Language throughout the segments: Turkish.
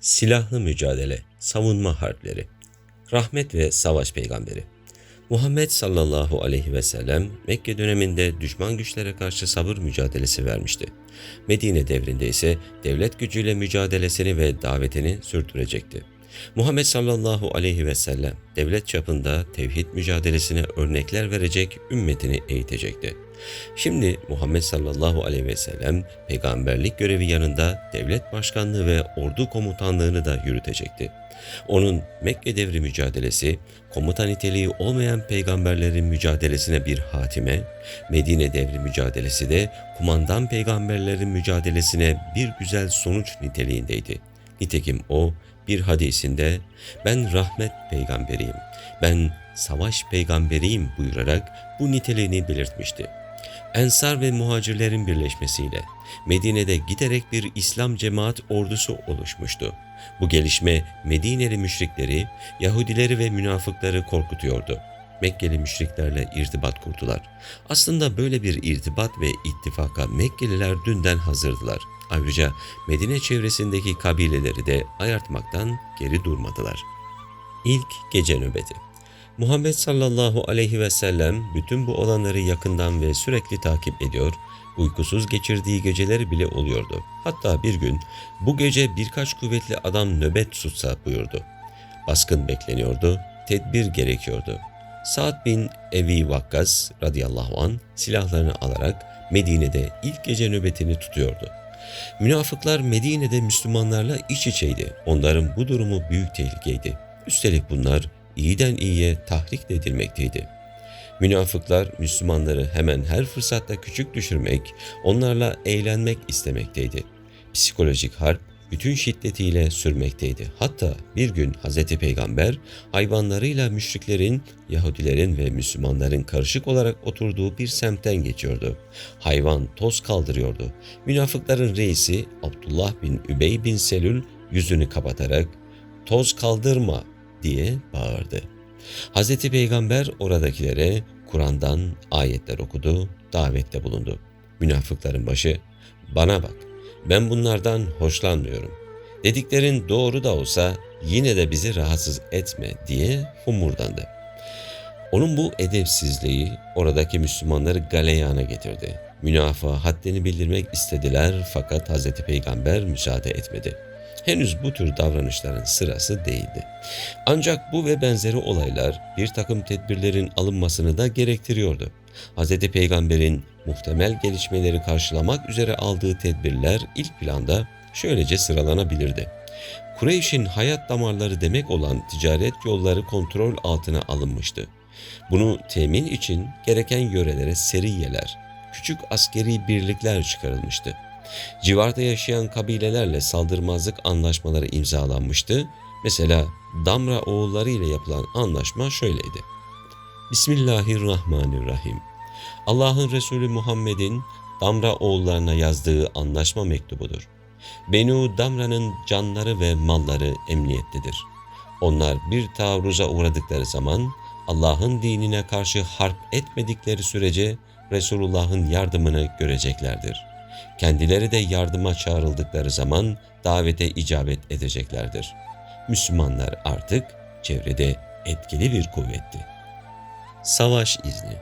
Silahlı mücadele, savunma harpleri. Rahmet ve savaş peygamberi. Muhammed sallallahu aleyhi ve sellem Mekke döneminde düşman güçlere karşı sabır mücadelesi vermişti. Medine devrinde ise devlet gücüyle mücadelesini ve davetini sürdürecekti. Muhammed sallallahu aleyhi ve sellem devlet çapında tevhid mücadelesine örnekler verecek, ümmetini eğitecekti. Şimdi Muhammed sallallahu aleyhi ve sellem peygamberlik görevi yanında devlet başkanlığı ve ordu komutanlığını da yürütecekti. Onun Mekke devri mücadelesi, komuta niteliği olmayan peygamberlerin mücadelesine bir hatime, Medine devri mücadelesi de kumandan peygamberlerin mücadelesine bir güzel sonuç niteliğindeydi. Nitekim o bir hadisinde ben rahmet peygamberiyim, ben savaş peygamberiyim buyurarak bu niteliğini belirtmişti. Ensar ve muhacirlerin birleşmesiyle Medine'de giderek bir İslam cemaat ordusu oluşmuştu. Bu gelişme Medineli müşrikleri, Yahudileri ve münafıkları korkutuyordu. Mekkeli müşriklerle irtibat kurdular. Aslında böyle bir irtibat ve ittifaka Mekkeliler dünden hazırdılar. Ayrıca Medine çevresindeki kabileleri de ayartmaktan geri durmadılar. İlk gece nöbeti Muhammed sallallahu aleyhi ve sellem bütün bu olanları yakından ve sürekli takip ediyor, uykusuz geçirdiği geceleri bile oluyordu. Hatta bir gün bu gece birkaç kuvvetli adam nöbet tutsa buyurdu. Baskın bekleniyordu, tedbir gerekiyordu. Sa'd bin Evi Vakkas radıyallahu an silahlarını alarak Medine'de ilk gece nöbetini tutuyordu. Münafıklar Medine'de Müslümanlarla iç içeydi. Onların bu durumu büyük tehlikeydi. Üstelik bunlar iyiden iyiye tahrik edilmekteydi. Münafıklar Müslümanları hemen her fırsatta küçük düşürmek, onlarla eğlenmek istemekteydi. Psikolojik harp bütün şiddetiyle sürmekteydi. Hatta bir gün Hz. Peygamber hayvanlarıyla müşriklerin, Yahudilerin ve Müslümanların karışık olarak oturduğu bir semtten geçiyordu. Hayvan toz kaldırıyordu. Münafıkların reisi Abdullah bin Übey bin Selül yüzünü kapatarak toz kaldırma diye bağırdı. Hz. Peygamber oradakilere Kur'an'dan ayetler okudu, davette bulundu. Münafıkların başı, bana bak, ben bunlardan hoşlanmıyorum. Dediklerin doğru da olsa yine de bizi rahatsız etme diye humurdandı. Onun bu edepsizliği oradaki Müslümanları galeyana getirdi. Münafığa haddini bildirmek istediler fakat Hz. Peygamber müsaade etmedi. Henüz bu tür davranışların sırası değildi. Ancak bu ve benzeri olaylar bir takım tedbirlerin alınmasını da gerektiriyordu. Hz. Peygamber'in muhtemel gelişmeleri karşılamak üzere aldığı tedbirler ilk planda şöylece sıralanabilirdi. Kureyş'in hayat damarları demek olan ticaret yolları kontrol altına alınmıştı. Bunu temin için gereken yörelere seriyeler, küçük askeri birlikler çıkarılmıştı. Civarda yaşayan kabilelerle saldırmazlık anlaşmaları imzalanmıştı. Mesela Damra oğulları ile yapılan anlaşma şöyleydi. Bismillahirrahmanirrahim. Allah'ın Resulü Muhammed'in Damra oğullarına yazdığı anlaşma mektubudur. Benu Damra'nın canları ve malları emniyettedir. Onlar bir taarruza uğradıkları zaman Allah'ın dinine karşı harp etmedikleri sürece Resulullah'ın yardımını göreceklerdir. Kendileri de yardıma çağrıldıkları zaman davete icabet edeceklerdir. Müslümanlar artık çevrede etkili bir kuvvetti. Savaş izni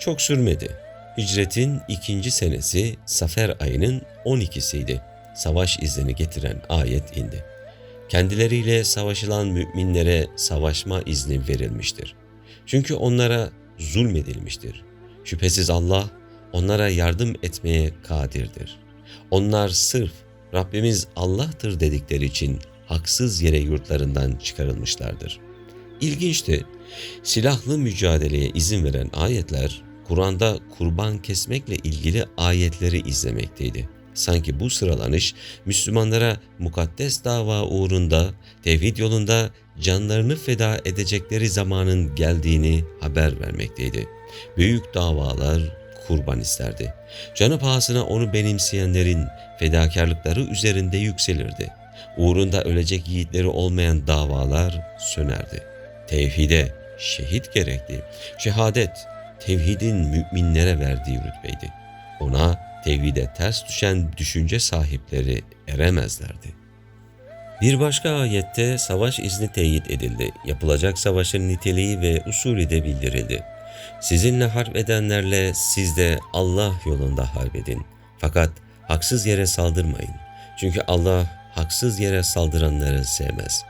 çok sürmedi. Hicretin ikinci senesi Safer ayının 12'siydi. Savaş izni getiren ayet indi. Kendileriyle savaşılan müminlere savaşma izni verilmiştir. Çünkü onlara zulmedilmiştir. Şüphesiz Allah onlara yardım etmeye kadirdir. Onlar sırf Rabbimiz Allah'tır dedikleri için haksız yere yurtlarından çıkarılmışlardır. İlginçti, silahlı mücadeleye izin veren ayetler Kur'an'da kurban kesmekle ilgili ayetleri izlemekteydi. Sanki bu sıralanış Müslümanlara mukaddes dava uğrunda, tevhid yolunda canlarını feda edecekleri zamanın geldiğini haber vermekteydi. Büyük davalar kurban isterdi. Canı pahasına onu benimseyenlerin fedakarlıkları üzerinde yükselirdi. Uğrunda ölecek yiğitleri olmayan davalar sönerdi. Tevhide şehit gerekli. Şehadet tevhidin müminlere verdiği rütbeydi. Ona tevhide ters düşen düşünce sahipleri eremezlerdi. Bir başka ayette savaş izni teyit edildi. Yapılacak savaşın niteliği ve usulü de bildirildi. Sizinle harp edenlerle siz de Allah yolunda harp edin. Fakat haksız yere saldırmayın. Çünkü Allah haksız yere saldıranları sevmez.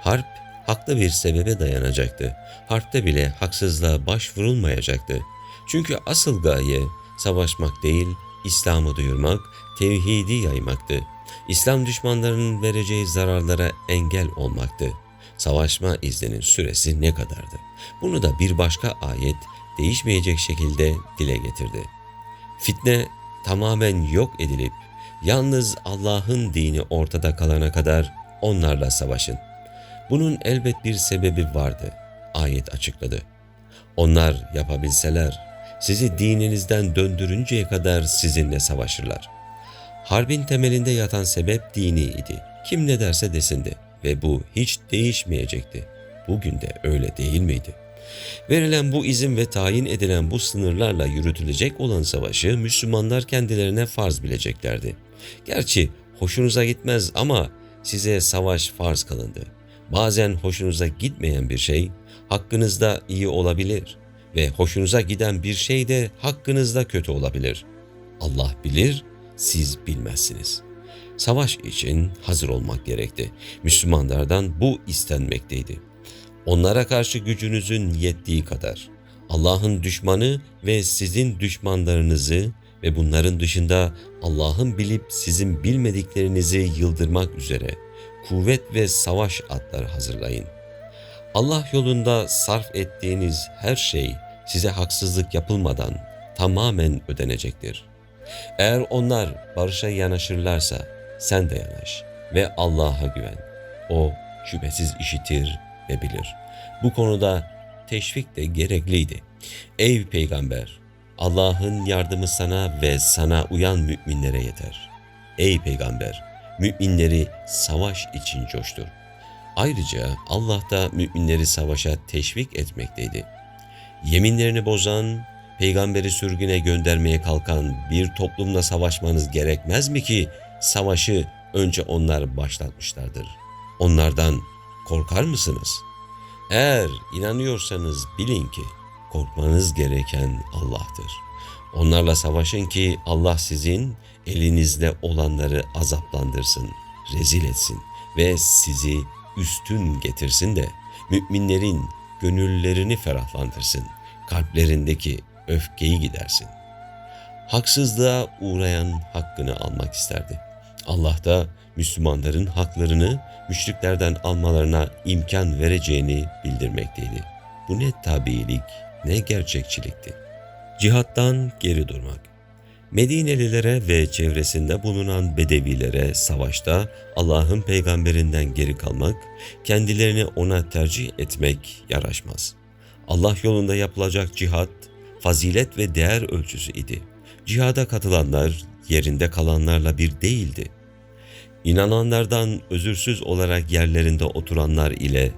Harp haklı bir sebebe dayanacaktı. Harpte bile haksızlığa başvurulmayacaktı. Çünkü asıl gaye savaşmak değil, İslam'ı duyurmak, tevhidi yaymaktı. İslam düşmanlarının vereceği zararlara engel olmaktı. Savaşma izninin süresi ne kadardı? Bunu da bir başka ayet değişmeyecek şekilde dile getirdi. Fitne tamamen yok edilip yalnız Allah'ın dini ortada kalana kadar onlarla savaşın. Bunun elbet bir sebebi vardı. Ayet açıkladı. Onlar yapabilseler sizi dininizden döndürünceye kadar sizinle savaşırlar. Harbin temelinde yatan sebep dini idi. Kim ne derse desindi ve bu hiç değişmeyecekti. Bugün de öyle değil miydi? Verilen bu izin ve tayin edilen bu sınırlarla yürütülecek olan savaşı Müslümanlar kendilerine farz bileceklerdi. Gerçi hoşunuza gitmez ama size savaş farz kılındı. Bazen hoşunuza gitmeyen bir şey hakkınızda iyi olabilir ve hoşunuza giden bir şey de hakkınızda kötü olabilir. Allah bilir, siz bilmezsiniz. Savaş için hazır olmak gerekti. Müslümanlardan bu istenmekteydi. Onlara karşı gücünüzün yettiği kadar Allah'ın düşmanı ve sizin düşmanlarınızı ve bunların dışında Allah'ın bilip sizin bilmediklerinizi yıldırmak üzere kuvvet ve savaş atları hazırlayın. Allah yolunda sarf ettiğiniz her şey size haksızlık yapılmadan tamamen ödenecektir. Eğer onlar barışa yanaşırlarsa sen de yanaş ve Allah'a güven. O şüphesiz işitir ve bilir. Bu konuda teşvik de gerekliydi. Ey peygamber! Allah'ın yardımı sana ve sana uyan müminlere yeter. Ey peygamber! Müminleri savaş için coştur. Ayrıca Allah da müminleri savaşa teşvik etmekteydi. Yeminlerini bozan, peygamberi sürgüne göndermeye kalkan bir toplumla savaşmanız gerekmez mi ki savaşı önce onlar başlatmışlardır. Onlardan korkar mısınız? Eğer inanıyorsanız bilin ki korkmanız gereken Allah'tır. Onlarla savaşın ki Allah sizin elinizde olanları azaplandırsın, rezil etsin ve sizi üstün getirsin de müminlerin gönüllerini ferahlandırsın, kalplerindeki öfkeyi gidersin. Haksızlığa uğrayan hakkını almak isterdi. Allah da Müslümanların haklarını müşriklerden almalarına imkan vereceğini bildirmekteydi. Bu ne tabiilik ne gerçekçilikti. Cihattan geri durmak. Medinelilere ve çevresinde bulunan Bedevilere savaşta Allah'ın peygamberinden geri kalmak, kendilerini ona tercih etmek yaraşmaz. Allah yolunda yapılacak cihat, fazilet ve değer ölçüsü idi. Cihada katılanlar yerinde kalanlarla bir değildi. İnananlardan özürsüz olarak yerlerinde oturanlar ile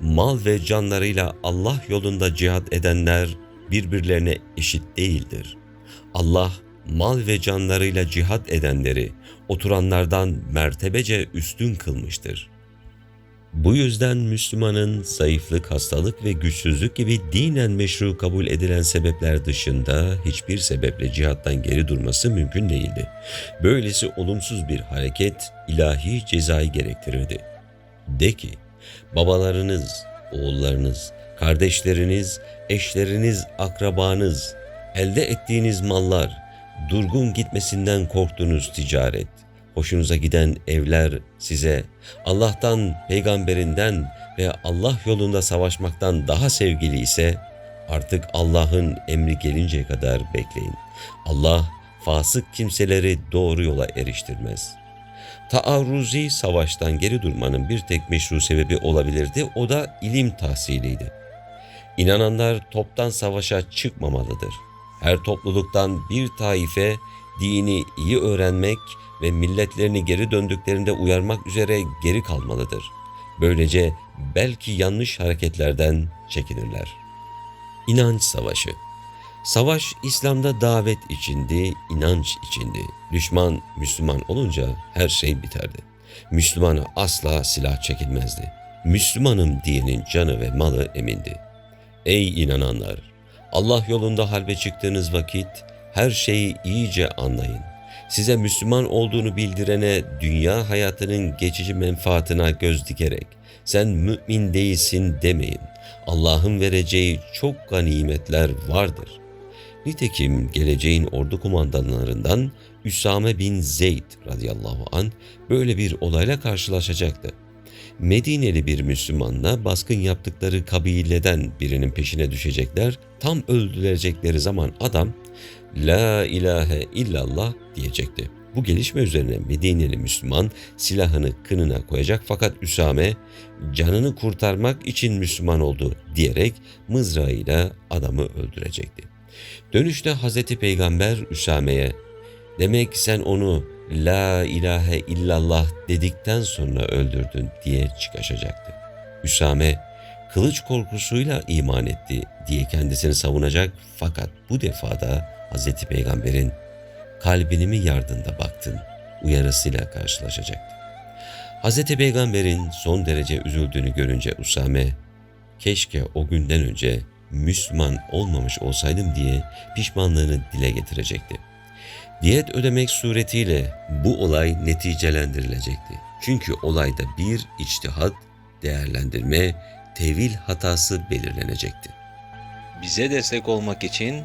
mal ve canlarıyla Allah yolunda cihat edenler birbirlerine eşit değildir. Allah mal ve canlarıyla cihat edenleri oturanlardan mertebece üstün kılmıştır. Bu yüzden Müslümanın zayıflık, hastalık ve güçsüzlük gibi dinen meşru kabul edilen sebepler dışında hiçbir sebeple cihattan geri durması mümkün değildi. Böylesi olumsuz bir hareket ilahi cezayı gerektirirdi. De ki, babalarınız, oğullarınız, kardeşleriniz, eşleriniz, akrabanız, elde ettiğiniz mallar, durgun gitmesinden korktuğunuz ticaret, hoşunuza giden evler size Allah'tan, peygamberinden ve Allah yolunda savaşmaktan daha sevgili ise artık Allah'ın emri gelinceye kadar bekleyin. Allah fasık kimseleri doğru yola eriştirmez. Taarruzi savaştan geri durmanın bir tek meşru sebebi olabilirdi, o da ilim tahsiliydi. İnananlar toptan savaşa çıkmamalıdır. Her topluluktan bir taife dini iyi öğrenmek ve milletlerini geri döndüklerinde uyarmak üzere geri kalmalıdır. Böylece belki yanlış hareketlerden çekinirler. İnanç Savaşı Savaş İslam'da davet içindi, inanç içindi. Düşman Müslüman olunca her şey biterdi. Müslümana asla silah çekilmezdi. Müslümanım diyenin canı ve malı emindi. Ey inananlar! Allah yolunda harbe çıktığınız vakit her şeyi iyice anlayın. Size Müslüman olduğunu bildirene dünya hayatının geçici menfaatına göz dikerek sen mümin değilsin demeyin. Allah'ın vereceği çok ganimetler vardır. Nitekim geleceğin ordu kumandanlarından Üsame bin Zeyd radıyallahu an böyle bir olayla karşılaşacaktı. Medineli bir Müslümanla baskın yaptıkları kabileden birinin peşine düşecekler. Tam öldürecekleri zaman adam La ilahe illallah diyecekti. Bu gelişme üzerine Medineli Müslüman silahını kınına koyacak fakat Üsame canını kurtarmak için Müslüman oldu diyerek mızrağıyla adamı öldürecekti. Dönüşte Hazreti Peygamber Üsame'ye demek sen onu La ilahe illallah dedikten sonra öldürdün diye çıkaşacaktı. Üsame kılıç korkusuyla iman etti diye kendisini savunacak fakat bu defada Hazreti Peygamber'in kalbini mi yardında baktın uyarısıyla karşılaşacaktı. Hazreti Peygamber'in son derece üzüldüğünü görünce Usame, keşke o günden önce Müslüman olmamış olsaydım diye pişmanlığını dile getirecekti. Diyet ödemek suretiyle bu olay neticelendirilecekti. Çünkü olayda bir içtihat, değerlendirme, tevil hatası belirlenecekti. Bize destek olmak için